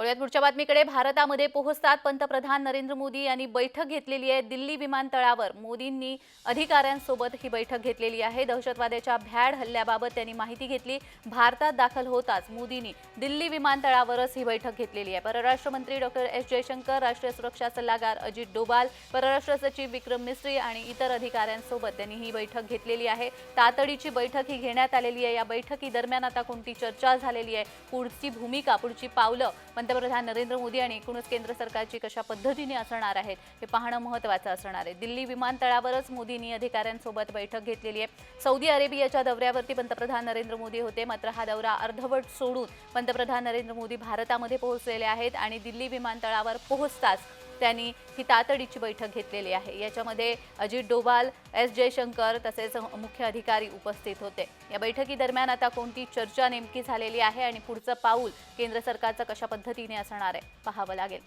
वळूयात पुढच्या बातमीकडे. भारतामध्ये पोहोचतात पंतप्रधान नरेंद्र मोदी यांनी बैठक घेतलेली आहे दिल्ली विमानतळावर. मोदींनी अधिकाऱ्यांसोबत ही बैठक घेतलेली आहे. दहशतवाद्याच्या भ्याड हल्ल्याबाबत त्यांनी माहिती घेतली. भारतात दाखल होताच मोदींनी दिल्ली विमानतळावरच ही बैठक घेतलेली आहे. परराष्ट्र मंत्री डॉक्टर एस. जयशंकर राष्ट्रीय सुरक्षा सल्लागार अजित डोभाल परराष्ट्र सचिव विक्रम मिस्त्री आणि इतर अधिकाऱ्यांसोबत त्यांनी ही बैठक घेतलेली आहे. तातडीची बैठक ही घेण्यात आलेली आहे. या बैठकी दरम्यान आता कोणती चर्चा झालेली आहे? पुढची भूमिका पुढची पावलं पंतप्रधान नरेंद्र मोदी आणि एकूणच केंद्र सरकारची कशा पद्धतीने असणार आहेत हे पाहणं महत्त्वाचं असणार आहे. दिल्ली विमानतळावरच मोदींनी अधिकाऱ्यांसोबत बैठक घेतलेली आहे. सौदी अरेबियाच्या दौऱ्यावरती पंतप्रधान नरेंद्र मोदी होते. मात्र हा दौरा अर्धवट सोडून पंतप्रधान नरेंद्र मोदी भारतामध्ये पोहोचलेले आहेत आणि दिल्ली विमानतळावर पोहोचताच त्यांनी ही तातडीची बैठक घेतलेली आहे. याच्यामध्ये अजित डोभाल एस जयशंकर तसेच मुख्य अधिकारी उपस्थित होते. या बैठकीदरम्यान आता कोणती चर्चा नेमकी झालेली आहे आणि पुढचं पाऊल केंद्र सरकारचं कशा पद्धतीने असणार आहे पाहावं लागेल.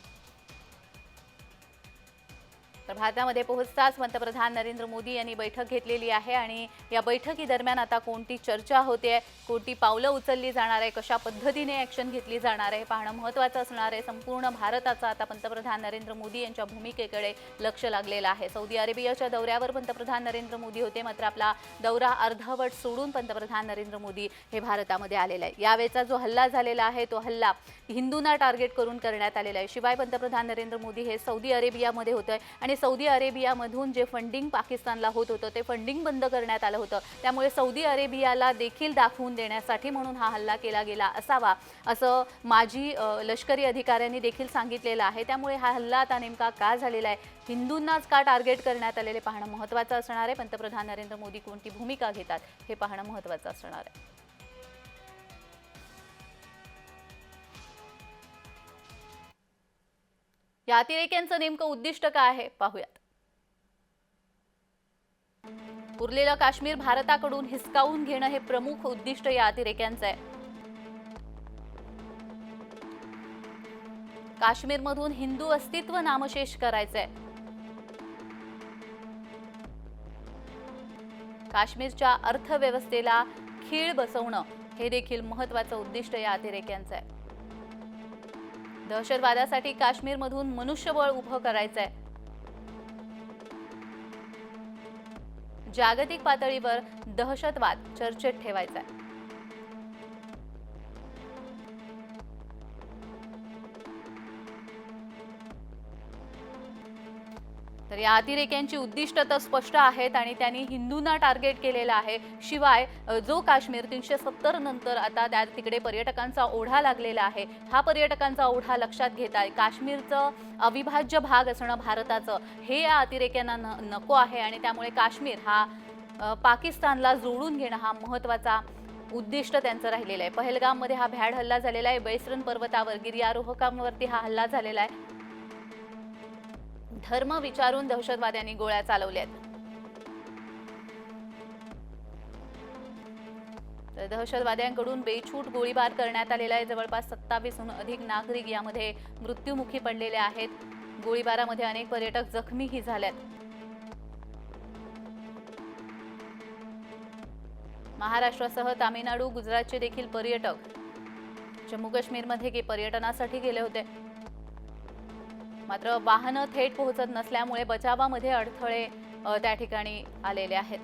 तर भारतामध्ये पोहोचताच पंतप्रधान नरेंद्र मोदी यांनी बैठक घेतलेली आहे आणि या बैठकीदरम्यान आता कोणती चर्चा होते कोणती पावलं उचलली जाणार आहे कशा पद्धतीने ॲक्शन घेतली जाणार आहे पाहणं महत्त्वाचं असणार आहे. संपूर्ण भारताचा आता पंतप्रधान नरेंद्र मोदी यांच्या भूमिकेकडे लक्ष लागलेलं आहे. सौदी अरेबियाच्या दौऱ्यावर पंतप्रधान नरेंद्र मोदी होते मात्र आपला दौरा अर्धवट सोडून पंतप्रधान नरेंद्र मोदी हे भारतामध्ये आलेलं आहे यावेळचा जो हल्ला झालेला आहे तो हल्ला हिंदूंना टार्गेट करून करण्यात आलेला आहे. शिवाय पंतप्रधान नरेंद्र मोदी हे सौदी अरेबियामध्ये होतं आणि सौदी अरेबियामधून जे फंडिंग पाकिस्तानला होत होतं ते फंडिंग बंद करण्यात आलं होतं. त्यामुळे सौदी अरेबियाला देखील दाखवून देण्यासाठी म्हणून हा हल्ला केला गेला असावा असं माजी लष्करी अधिकाऱ्यांनी देखील सांगितलेलं आहे. त्यामुळे हा हल्ला आता नेमका का झालेला आहे? हिंदूंनाच का टार्गेट करण्यात आलेले पाहणं महत्त्वाचं असणार आहे? पंतप्रधान नरेंद्र मोदी कोणती भूमिका घेतात हे पाहणं महत्त्वाचं असणार आहे. या अतिरेक्यांचं नेमकं उद्दिष्ट काय आहे? पाहूयात. उरलेलं काश्मीर भारताकडून हिसकावून घेणं हे प्रमुख उद्दिष्ट या अतिरेक्यांचं आहे. काश्मीरमधून हिंदू अस्तित्व नामशेष करायचंय. काश्मीरच्या अर्थव्यवस्थेला खीळ बसवणं हे देखील महत्वाचं उद्दिष्ट या अतिरेक्यांचं आहे. दहशतवादासाठी काश्मीरमधून मनुष्यबळ उभं करायचंय. जागतिक पातळीवर दहशतवाद चर्चेत ठेवायचा आहे तर या अतिरेक्यांची उद्दिष्ट तर स्पष्ट आहेत आणि त्यांनी हिंदूंना टार्गेट केलेलं आहे. शिवाय जो काश्मीर तीनशे सत्तर नंतर आता त्या तिकडे पर्यटकांचा ओढा लागलेला आहे. हा पर्यटकांचा ओढा लक्षात घेत आहे काश्मीरचं अविभाज्य भाग असणं भारताचं हे या अतिरेक्यांना न नको आहे आणि त्यामुळे काश्मीर हा पाकिस्तानला जोडून घेणं हा महत्त्वाचा उद्दिष्ट त्यांचं राहिलेलं आहे. पहलगाममध्ये हा भ्याड हल्ला झालेला आहे. बैसरन पर्वतावर गिर्यारोहकांवरती हा हल्ला झालेला आहे. धर्म विचारून दहशतवाद्यांनी गोळ्या चालवल्यात. तर दहशतवाद्यांकडून बेछूट गोळीबार करण्यात आलेला आहे. जवळपास सत्तावीसहून अधिक नागरिक यामध्ये मृत्युमुखी पडलेले आहेत. गोळीबारामध्ये अनेक पर्यटक जखमीही झाल्यात. महाराष्ट्रासह तामिळनाडू गुजरातचे देखील पर्यटक जम्मू काश्मीरमध्ये गे- पर्यटनासाठी गेले होते. मात्र वाहनं थेट पोहोचत नसल्यामुळे बचावामध्ये अडथळे त्या ठिकाणी आलेले आहेत.